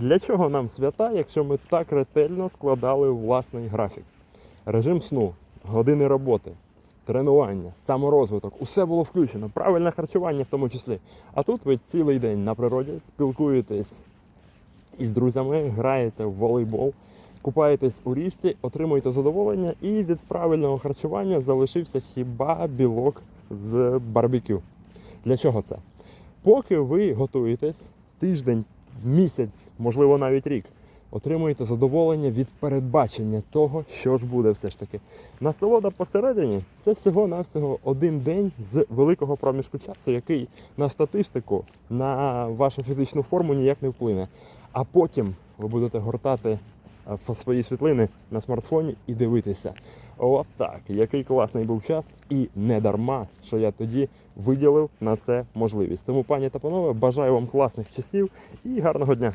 Для чого нам свята, якщо ми так ретельно складали власний графік? Режим сну, години роботи, тренування, саморозвиток, усе було включено, правильне харчування в тому числі. А тут ви цілий день на природі спілкуєтесь із друзями, граєте в волейбол, купаєтесь у річці, отримуєте задоволення, і від правильного харчування залишився хіба білок з барбекю. Для чого це? Поки ви готуєтесь тиждень, місяць, можливо навіть рік, отримуєте задоволення від передбачення того, що ж буде все ж таки. Насолода посередині це всього-навсього один день з великого проміжку часу, який на статистику, на вашу фізичну форму ніяк не вплине. А потім ви будете гортати е, свої світлини на смартфоні і дивитися. От так, який класний був час, і не дарма, що я тоді виділив на це можливість. Тому, пані та панове, бажаю вам класних часів і гарного дня.